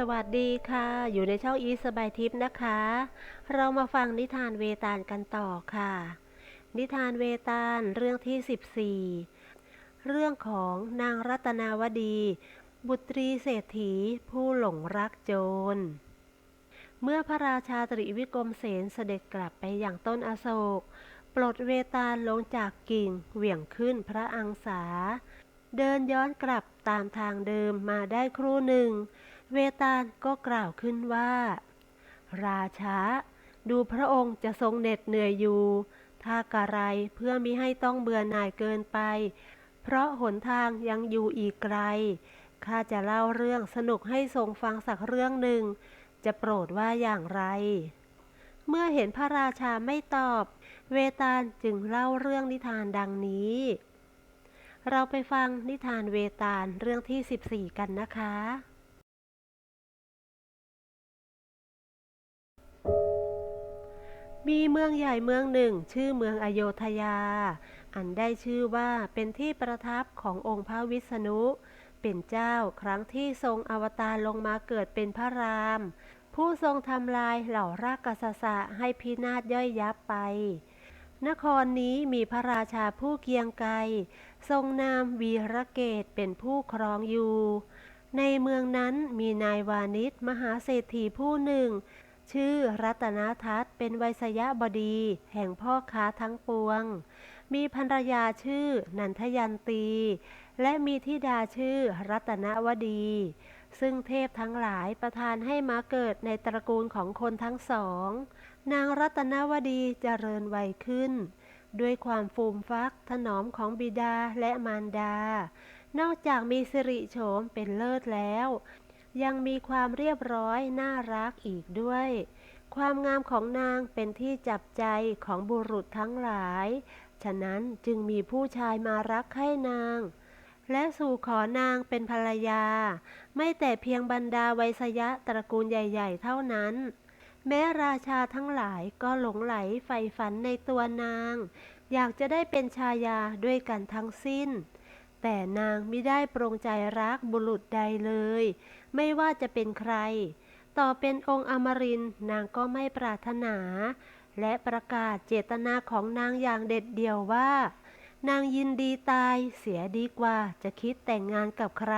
สวัสดีค่ะ อยู่ในช่องอีสบายทิพย์นะคะ เรามาฟังนิทานเวตาลกันต่อค่ะ นิทานเวตาลเรื่องที่ 14 เรื่องของนางรัตนาวดี บุตรีเศรษฐีผู้หลงรักโจร เมื่อพระราชาตรีวิกรมเสนเสด็จกลับไปอย่างต้นอโศก ปลดเวตาลลงจากกิ่งเหวี่ยงขึ้นพระอังสา เดินย้อนกลับตามทางเดิมมาได้ครู่หนึ่ง เวตาลก็กล่าวขึ้นว่า ราชาดูพระองค์จะทรงเหน็ดเหนื่อยอยู่ ถ้ากระไรเพื่อมิให้ต้องเบื่อหน่ายเกินไป เพราะหนทางยังอยู่อีกไกล ข้าจะเล่าเรื่องสนุกให้ทรงฟังสักเรื่องหนึ่ง จะโปรดว่าอย่างไร เมื่อเห็นพระราชาไม่ตอบ เวตาลจึงเล่าเรื่องนิทานดังนี้ เราไปฟังนิทานเวตาลเรื่องที่ 14 กันนะคะ มีเมืองใหญ่เมืองหนึ่งชื่อเมืองอโยธยา อันได้ชื่อว่าเป็นที่ประทับขององค์พระวิษณุ เป็นเจ้าครั้งที่ทรงอวตารลงมาเกิดเป็นพระราม ผู้ทรงทำลายเหล่ารากกษัตริย์ให้พินาศย่อยยับไป นครนี้มีพระราชาผู้เกียงไกรทรงนามวีระเกตเป็นผู้ครองอยู่ในเมืองนั้นมีนายวานิชมหาเศรษฐีผู้หนึ่ง ชื่อรัตนาทัตเป็นไวยสยบดี แห่งพ่อค้าทั้งปวง มีภรรยาชื่อนันทยันตี และมีธิดาชื่อรัตนวดี ซึ่งเทพทั้งหลายประทานให้มาเกิดในตระกูลของคนทั้งสอง นางรัตนวดีเจริญวัยขึ้น ด้วยความฟูมฟักถนอมของบิดาและมารดา นอกจากมีสิริโฉมเป็นเลิศแล้ว ยังมีความเรียบร้อยน่ารักอีกด้วย ความงามของนางเป็นที่จับใจของบุรุษทั้งหลาย ฉะนั้นจึงมีผู้ชายมารักใคร่นาง และสู่ขอนางเป็นภรรยา ไม่แต่เพียงบรรดาไวยสยะตระกูลใหญ่ ๆ เท่านั้น แม้ราชาทั้งหลายก็หลงไหลใฝ่ฝันในตัวนาง อยากจะได้เป็นชายาด้วยกันทั้งสิ้น แต่นางไม่ได้ปรงใจรักบุรุษใดเลย ไม่ว่าจะเป็นใคร ต่อเป็นองค์อมรินนางก็ไม่ปรารถนา และประกาศเจตนาของนางอย่างเด็ดเดี่ยวว่า นางยินดีตายเสียดีกว่าจะคิดแต่งงานกับใคร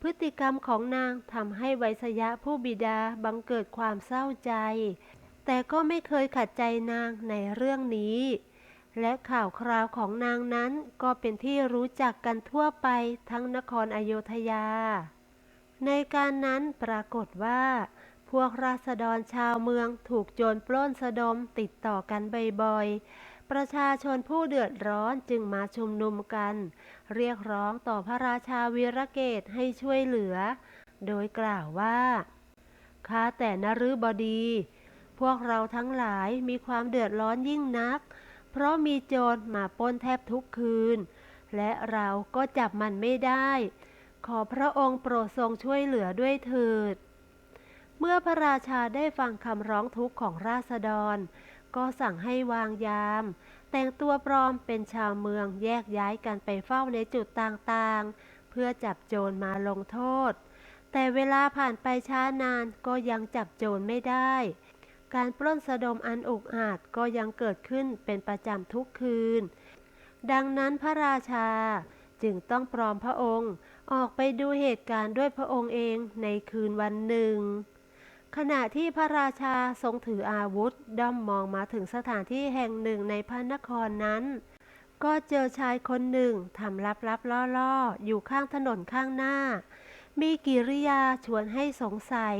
พฤติกรรมของนางทำให้ไวยสยะผู้บิดาบังเกิดความเศร้าใจ แต่ก็ไม่เคยขัดใจนางในเรื่องนี้และข่าวคราวของนางนั้นก็เป็นที่รู้จักกันทั่วไปทั้งนครอโยธยา ในการนั้นปรากฏว่า พวกราษฎรชาวเมืองถูกโจรปล้นสะดมติดต่อกันบ่อยๆ ประชาชนผู้เดือดร้อนจึงมาชุมนุมกัน เรียกร้องต่อพระราชาวีรเกตให้ช่วยเหลือ โดยกล่าวว่าข้าแต่นฤบดี พวกเราทั้งหลายมีความเดือดร้อนยิ่งนัก เพราะมีโจรมาปล้นแทบทุกคืน และเราก็จับมันไม่ได้ ขอพระองค์โปรดทรงช่วยเหลือด้วยเถิด เมื่อพระราชาได้ฟังคำร้องทุกข์ของราษฎร ก็สั่งให้วางยาม แต่งตัวปลอมเป็นชาวเมืองแยกย้ายกันไปเฝ้าในจุดต่างๆ เพื่อจับโจรมาลงโทษ แต่เวลาผ่านไปช้านานก็ยังจับโจรไม่ได้ การปล้นสะดมอันอุกอาจก็ยังเกิดขึ้นเป็นประจำทุกคืน ดังนั้นพระราชาจึงต้องปลอมพระองค์ ออกไปดูเหตุการณ์ด้วยพระองค์เองในคืนวันหนึ่ง ขณะที่พระราชาทรงถืออาวุธด้อมมองมาถึงสถานที่แห่งหนึ่งในพระนครนั้น ก็เจอชายคนหนึ่งทำลับๆล่อๆอยู่ข้างถนนข้างหน้า มีกิริยาชวนให้สงสัย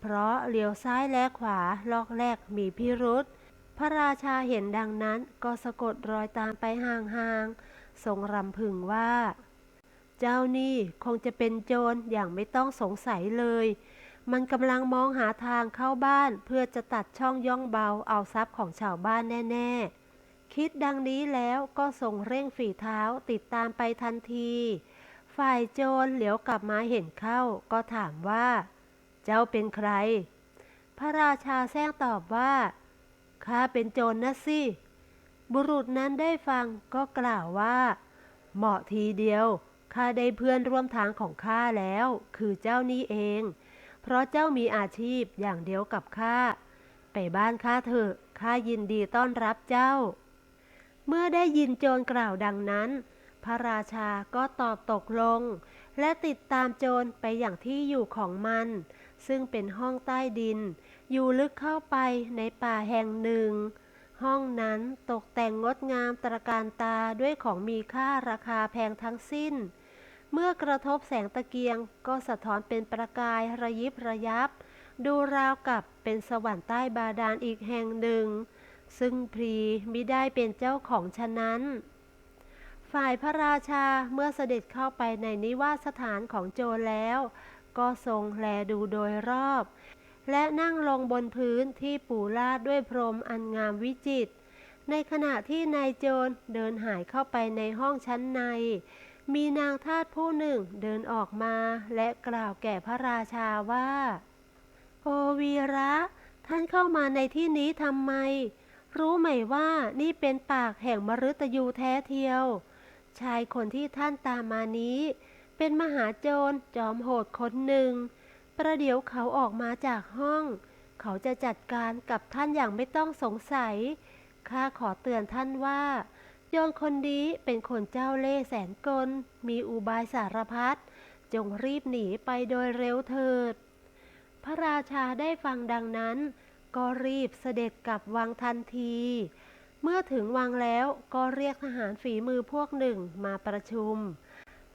เพราะเลี้ยวซ้ายและขวาลอกแรกมีพิรุษพระราชาเห็นดังนั้นก็สะกดรอยตามไปห่างๆทรงรำพึงว่า เจ้านี่คงจะเป็นโจรอย่างไม่ต้องสงสัยเลย มันกำลังมองหาทางเข้าบ้านเพื่อจะตัดช่องย่องเบาเอาทรัพย์ของชาวบ้านแน่ ๆ คิดดังนี้แล้วก็ส่งเร่งฝีเท้าติดตามไปทันที ฝ่ายโจรเหลียวกลับมาเห็นเข้า ก็ถามว่า เจ้าเป็นใคร พระราชาแซงตอบว่าข้าเป็นโจรนะสิบุรุษนั้นได้ฟังก็กล่าวว่า เหมาะทีเดียว ข้าได้เพื่อนร่วมทางของข้าแล้ว คือเจ้านี่เอง เพราะเจ้ามีอาชีพอย่างเดียวกับข้า ไปบ้านข้าเถอะ ข้ายินดีต้อนรับเจ้า เมื่อได้ยินโจรกล่าวดังนั้น พระราชาก็ตอบตกลง และติดตามโจรไปอย่างที่อยู่ของมัน ซึ่งเป็นห้องใต้ดิน อยู่ลึกเข้าไปในป่าแห่งหนึ่งห้องนั้นตกแต่งงดงามตระการตาด้วยของมีค่าราคาแพงทั้งสิ้น เมื่อกระทบแสงตะเกียง ก็สะท้อนเป็นประกายระยิบระยับ ดูราวกับเป็นสวรรค์ใต้บาดาลอีกแห่งหนึ่ง ซึ่งพรีมิได้เป็นเจ้าของฉะนั้น ฝ่ายพระราชาเมื่อเสด็จเข้าไปในนิวาสถานของโจรแล้ว ก็ทรงแลดูโดยรอบ และนั่งลงบนพื้นที่ปูลาดด้วยพรมอันงามวิจิตรในขณะที่นายโจรเดินหายเข้าไปในห้องชั้นใน มีนางทาสผู้หนึ่งเดินออกมาและกล่าวแก่พระราชาว่า โอวีระ ท่านเข้ามาในที่นี้ทำไม รู้ไหมว่านี่เป็นปากแห่งมฤตยูแท้เทียว ชายคนที่ท่านตามมานี้ เป็นมหาโจรจอมโหดคนหนึ่ง ประเดี๋ยวเขาออกมาจากห้อง เขาจะจัดการกับท่านอย่างไม่ต้องสงสัย ข้าขอเตือนท่านว่า โยนคนนี้เป็นคนเจ้าเล่ห์แสนกล มีอุบายสารพัด จงรีบหนีไปโดยเร็วเถิด พระราชาได้ฟังดังนั้น ก็รีบเสด็จกลับวังทันที เมื่อถึงวังแล้วก็เรียกทหารฝีมือพวกหนึ่งมาประชุม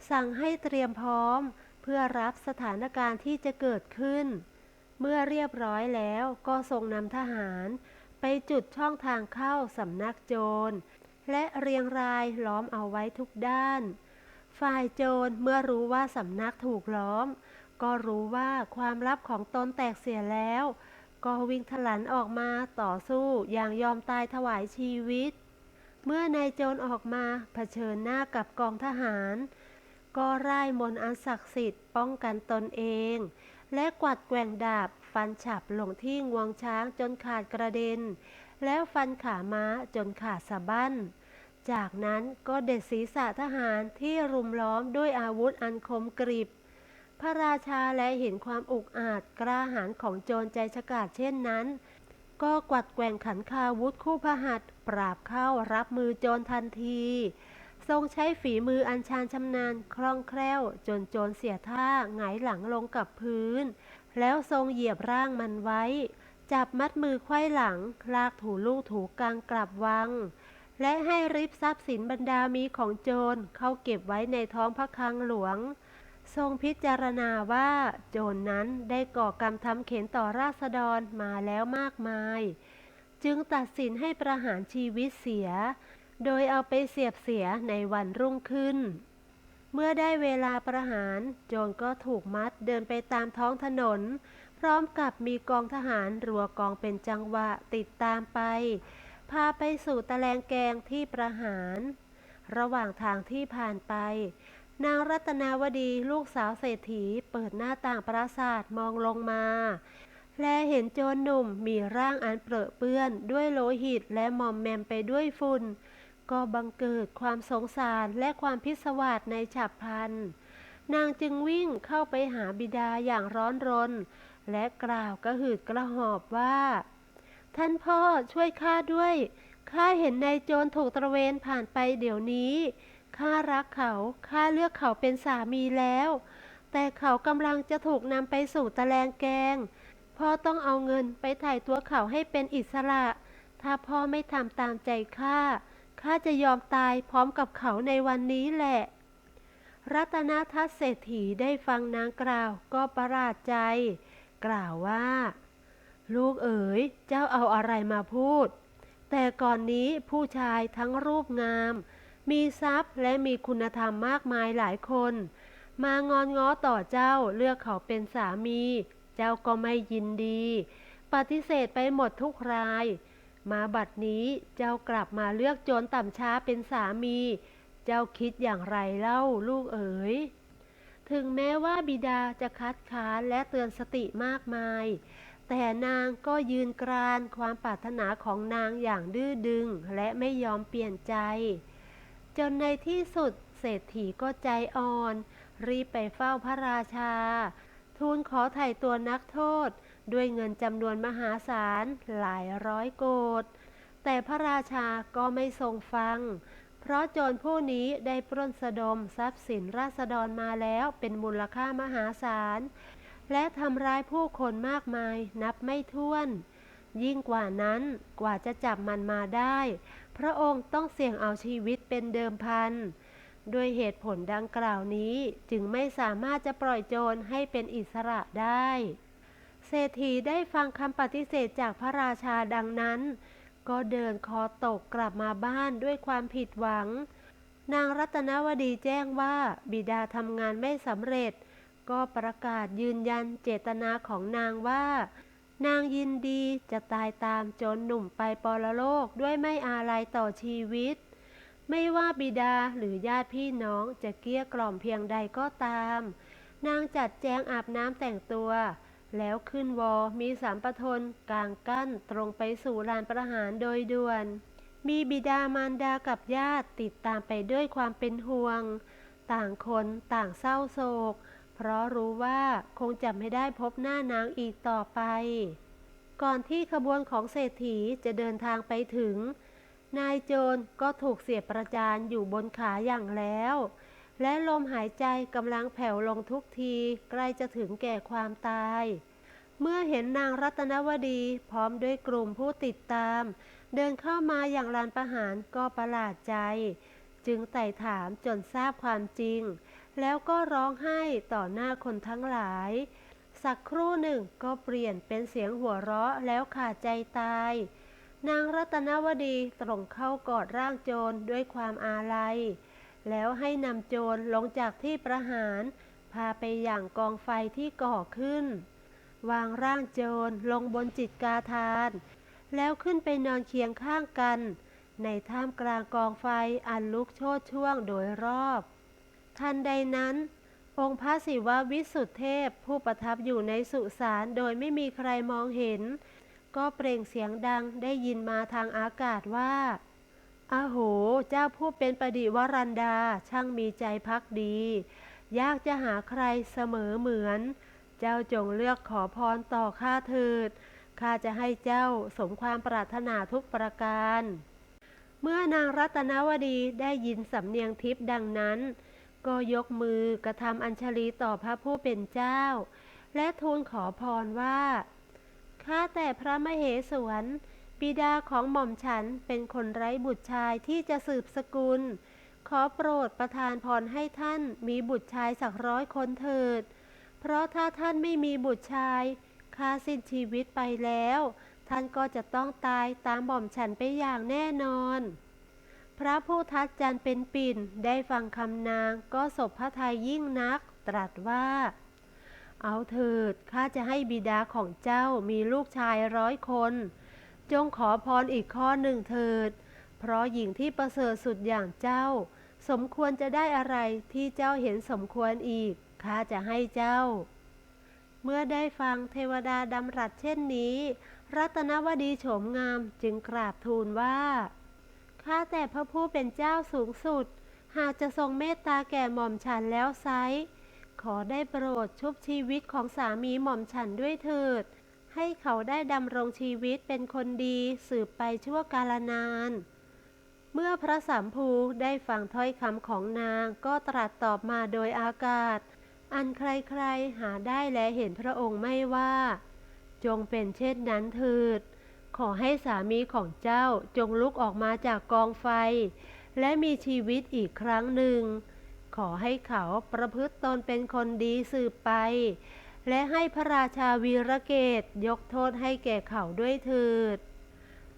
สั่งให้เตรียมพร้อมเพื่อรับสถานการณ์ที่จะเกิดขึ้น เมื่อเรียบร้อยแล้วก็ทรงนำทหาร ไปจุดช่องทางเข้าสำนักโจร และเรียงรายล้อมเอาไว้ทุกด้าน ฝ่ายโจรเมื่อรู้ว่าสำนักถูกล้อม ก็รู้ว่าความลับของตนแตกเสียแล้ว ก็วิ่งทะลันออกมาต่อสู้อย่างยอมตายถวายชีวิต เมื่อนายโจรออกมาเผชิญหน้ากับกองทหาร ก็ร่ายมนต์อันศักดิ์สิทธิ์ป้องกันตนเอง และกวัดแกว่งดาบฟันฉับลงที่งวงช้างจนขาดกระเด็น แล้วฟันขาม้าจนขาดสะบั้น จากนั้นก็เด็ดศีรษะทหารที่รุมล้อมด้วยอาวุธอันคมกริบ พระราชาและเห็นความอุกอาจกล้าหาญของโจรใจฉกาจเช่นนั้น ก็กวัดแกว่งขันคาวุธคู่พหัตปราบเข้ารับมือโจรทันที ทรงใช้ฝีมืออันชาญชำนาญคล่องแคล่ว จนโจรเสียท่าหงายหลังลงกับพื้น แล้วทรงเหยียบร่างมันไว้ จับมัดมือไขว้หลัง ลากถูลูกถูกลางกลับวัง และให้ริบทรัพย์สินบรรดามีของโจรเข้าเก็บไว้ในท้องพระคลังหลวง ทรงพิจารณาว่าโจรนนั้นได้ก่อกรรมทำเข็นต่อราษฎรมาแล้วมากมาย จึงตัดสินให้ประหารชีวิตเสีย โดยเอาไปเสียบเสียในวันรุ่งขึ้น เมื่อได้เวลาประหาร โจรก็ถูกมัดเดินไปตามท้องถนน พร้อมกับมีกองทหารรัวกองเป็นจังหวะติดตามไป พาไปสู่ตะแลงแกงที่ประหาร ระหว่างทางที่ผ่านไป นางรัตนาวดีลูกสาวเศรษฐีเปิดหน้าต่างปราสาทมองลงมา และเห็นโจรหนุ่มมีร่างอันเปรอะเปื้อนด้วยโลหิตและหมอมแมมไปด้วยฝุ่นก็บังเกิดความสงสารและความพิศวาสในฉับพลัน นางจึงวิ่งเข้าไปหาบิดาอย่างร้อนรน และกล่าวกระหืดกระหอบว่า ท่านพ่อช่วยข้าด้วย ข้าเห็นนายโจรถูกตระเวนผ่านไปเดี๋ยวนี้ ข้ารักเขา ข้าเลือกเขาเป็นสามีแล้ว แต่เขากำลังจะถูกนำไปสู่ตะแลงแกง พ่อต้องเอาเงินไปถ่ายตัวเขาให้เป็นอิสระ ถ้าพ่อไม่ทำตามใจข้า ข้าจะยอมตายพร้อมกับเขาในวันนี้แหละรัตนทัศเศรษฐีได้ฟังนางกล่าวก็ประหลาดใจ กล่าวว่า ลูกเอ๋ยเจ้าเอาอะไรมาพูด แต่ก่อนนี้ผู้ชายทั้งรูปงาม มีทรัพย์และมีคุณธรรมมากมายหลายคน มางอนง้อต่อเจ้าเลือกเขาเป็นสามี เจ้าก็ไม่ยินดี ปฏิเสธไปหมดทุกราย มาบัดนี้เจ้ากลับมาเลือกโจรต่ำช้าเป็นสามี เจ้าคิดอย่างไรเล่าลูกเอ๋ย ถึงแม้ว่าบิดาจะคัดค้านและเตือนสติมากมาย แต่นางก็ยืนกรานความปรารถนาของนางอย่างดื้อดึงและไม่ยอมเปลี่ยนใจ จนในที่สุดเศรษฐีก็ใจอ่อน รีบไปเฝ้าพระราชา ทูลขอไถ่ตัวนักโทษ ด้วยเงินจำนวนมหาศาลหลายร้อยโกดแต่พระราชาก็ไม่ทรงฟัง เพราะโจรผู้นี้ได้ปล้นสะดมทรัพย์สินราษฎรมาแล้วเป็นมูลค่ามหาศาล และทำร้ายผู้คนมากมายนับไม่ถ้วน ยิ่งกว่านั้นกว่าจะจับมันมาได้ พระองค์ต้องเสี่ยงเอาชีวิตเป็นเดิมพันด้วยเหตุผลดังกล่าวนี้จึงไม่สามารถจะปล่อยโจรให้เป็นอิสระได้ เศรษฐีได้ฟังคำปฏิเสธจากพระราชาดังนั้น ก็เดินคอตกกลับมาบ้านด้วยความผิดหวัง นางรัตนวดีแจ้งว่าบิดาทำงานไม่สำเร็จ ก็ประกาศยืนยันเจตนาของนางว่า นางยินดีจะตายตามจนหนุ่มไปปรโลกด้วยไม่อาลัยต่อชีวิต ไม่ว่าบิดาหรือญาติพี่น้องจะเกลี้ยกล่อมเพียงใดก็ตาม นางจัดแจงอาบน้ำแต่งตัว แล้วขึ้นวอมีสามประทนกลางกั้นตรงไปสู่ลานประหารโดยด่วน มีบิดามารดากับญาติติดตามไปด้วยความเป็นห่วง ต่างคนต่างเศร้าโศก เพราะรู้ว่าคงจะไม่ได้พบหน้านางอีกต่อไป ก่อนที่ขบวนของเศรษฐีจะเดินทางไปถึง นายโจรก็ถูกเสียบประจานอยู่บนขาอย่างแล้ว และลมหายใจกำลังแผ่วลงทุกทีใกล้จะถึงแก่ความตาย เมื่อเห็นนางรัตนวดีพร้อมด้วยกลุ่มผู้ติดตาม เดินเข้ามาอย่างลานประหารก็ประหลาดใจ จึงไต่ถามจนทราบความจริง แล้วก็ร้องไห้ต่อหน้าคนทั้งหลาย สักครู่หนึ่งก็เปลี่ยนเป็นเสียงหัวเราะแล้วขาดใจตาย นางรัตนวดีตรงเข้ากอดร่างโจรด้วยความอาลัย แล้วให้นำโจรลงจากที่ประหาร พาไปอย่างกองไฟที่ก่อขึ้น วางร่างโจรลงบนจิตกาทาน แล้วขึ้นไปนอนเคียงข้างกัน ในท่ามกลางกองไฟอันลุกโชดช่วงโดยรอบ ทันใดนั้น องค์พระศิววิสุทธเทพผู้ประทับอยู่ในสุสานโดยไม่มีใครมองเห็น ก็เปล่งเสียงดังได้ยินมาทางอากาศว่า อาโห เจ้าผู้เป็นปดิวรันดาช่างมีใจพักดี ยากจะหาใครเสมอเหมือน เจ้าจงเลือกขอพรต่อข้าเถิด ข้าจะให้เจ้าสมความปรารถนาทุกประการ เมื่อนางรัตนวดีได้ยินสำเนียงทิพย์ดังนั้น ก็ยกมือกระทำอัญชลีต่อพระผู้เป็นเจ้า และทูลขอพรว่า ข้าแต่พระมเหสวน บิดาของหม่อมฉันเป็นคนไร้บุตรชายที่จะสืบสกุล ขอโปรดประทานพรให้ท่านมีบุตรชายสักร้อยคนเถิด เพราะถ้าท่านไม่มีบุตรชายข้าสิ้นชีวิตไปแล้ว ท่านก็จะต้องตายตามหม่อมฉันไปอย่างแน่นอน พระผู้ทัดจันเป็นปิ่นได้ฟังคำนางก็สบพระทัยยิ่งนัก ตรัสว่า เอาเถิดข้าจะให้บิดาของเจ้ามีลูกชายร้อยคน จงขอพรอีกข้อหนึ่งเถิด เพราะหญิงที่ประเสริฐสุดอย่างเจ้า สมควรจะได้อะไรที่เจ้าเห็นสมควรอีก ข้าจะให้เจ้า เมื่อได้ฟังเทวดาดำรัสเช่นนี้ รัตนวดีโฉมงามจึงกราบทูลว่า ข้าแต่พระผู้เป็นเจ้าสูงสุด หากจะทรงเมตตาแก่หม่อมฉันแล้วไซขอได้โปรดชุบชีวิตของสามีหม่อมฉันด้วยเถิด ให้เขาได้ดำรงชีวิตเป็นคนดีสืบไปชั่วกาลนาน เมื่อพระสัมภูได้ฟังถ้อยคำของนางก็ตรัสตอบมาโดยอากาศ อันใครๆหาได้และเห็นพระองค์ไม่ว่า จงเป็นเช่นนั้นเถิด ขอให้สามีของเจ้าจงลุกออกมาจากกองไฟ และมีชีวิตอีกครั้งหนึ่ง ขอให้เขาประพฤติตนเป็นคนดีสืบไป และให้พระราชาวีรเกตยกโทษให้แก่เขาด้วยเถิด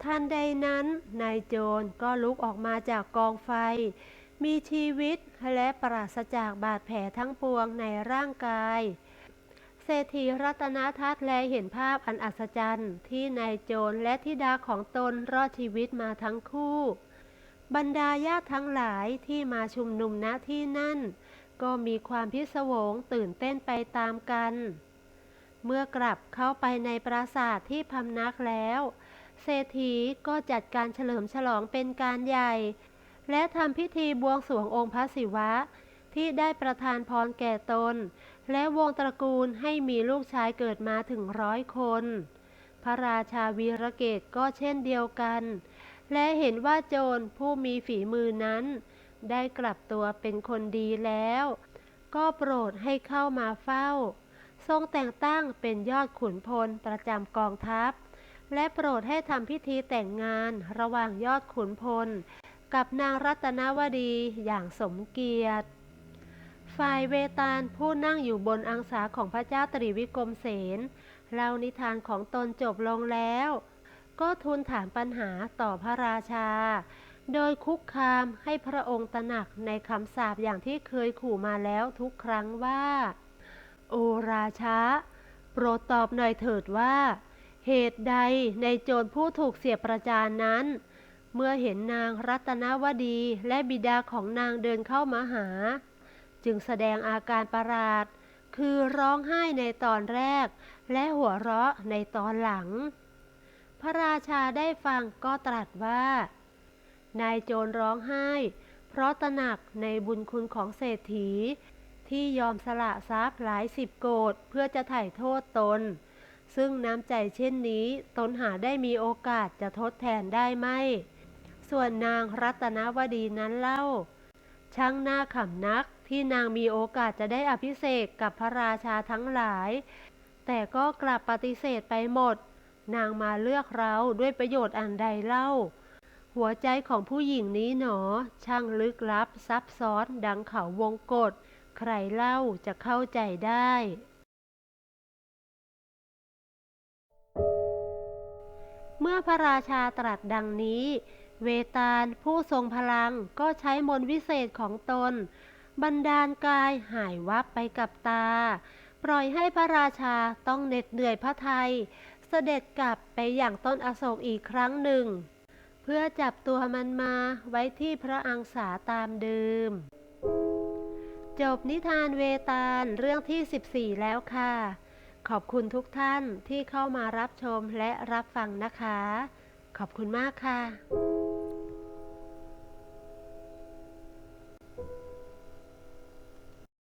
ทันใดนั้นนายโจรก็ลุกออกมาจากกองไฟ มีชีวิตและปราศจากบาดแผลทั้งปวงในร่างกาย เศรษฐีรัตนทัศน์แลเห็นภาพอันอัศจรรย์ที่นายโจรและธิดาของตนรอดชีวิตมาทั้งคู่ บรรดาญาติทั้งหลายที่มาชุมนุมณที่นั่น ก็มีความพิศวงตื่นเต้นไปตามกัน เมื่อกลับเข้าไปในปราสาทที่พำนักแล้ว เศรษฐีก็จัดการเฉลิมฉลองเป็นการใหญ่ และทำพิธีบวงสรวงองค์พระศิวะ ที่ได้ประทานพรแก่ตน และวงตระกูลให้มีลูกชายเกิดมาถึงร้อยคน พระราชาวีรเกตก็เช่นเดียวกัน และเห็นว่าโจรผู้มีฝีมือนั้น ได้กลับตัวเป็นคนดีแล้ว ก็โปรดให้เข้ามาเฝ้า ทรงแต่งตั้งเป็นยอดขุนพลประจำกองทัพ และโปรดให้ทำพิธีแต่งงานระหว่างยอดขุนพล กับนางรัตนวดีอย่างสมเกียรติ ฝ่ายเวตาลผู้นั่งอยู่บนอังสาของพระเจ้าตรีวิกรมเสนเล่านิทานของตนจบลงแล้ว ก็ทูลถามปัญหาต่อพระราชา โดยคุกคามให้พระองค์ตระหนักในคำสาปอย่างที่เคยขู่มาแล้วทุกครั้งว่า โอราชาโปรดตอบหน่อยเถิดว่า เหตุใดในโจรผู้ถูกเสียประจานนั้น เมื่อเห็นนางรัตนวดีและบิดาของนางเดินเข้ามาหา จึงแสดงอาการประหลาด คือร้องไห้ในตอนแรก และหัวเราะในตอนหลัง พระราชาได้ฟังก็ตรัสว่า นายโจรร้องไห้ เพราะตระหนักในบุญคุณของเศรษฐี ที่ยอมสละทรัพย์หลายสิบโกดเพื่อจะไถ่โทษตน ซึ่งน้ำใจเช่นนี้ตนหาได้มีโอกาสจะทดแทนได้ไหม ส่วนนางรัตนวดีนั้นเล่า ช่างหน้าขำนักที่นางมีโอกาสจะได้อภิเษกกับพระราชาทั้งหลาย แต่ก็กลับปฏิเสธไปหมด นางมาเลือกเราด้วยประโยชน์อันใดเล่า หัวใจของผู้หญิงนี้หนอ ช่างลึกลับซับซ้อนดังเขาวงกฏใครเล่าจะเข้าใจได้ เมื่อพระราชาตรัสดังนี้ เวตาลผู้ทรงพลังก็ใช้มนวิเศษของตน บันดาลกายหายวับไปกับตา ปล่อยให้พระราชาต้องเหน็ดเหนื่อยพระไทย เสด็จกลับไปอย่างต้นอโศกอีกครั้งหนึ่ง พื่อจับตัวมันมาไว้ที่พระอังสาตามเดิม จบนิทานเวตาลเรื่องที่ 14 แล้วค่ะ ขอบคุณทุกท่านที่เข้ามารับชมและรับฟังนะคะ ขอบคุณมากค่ะ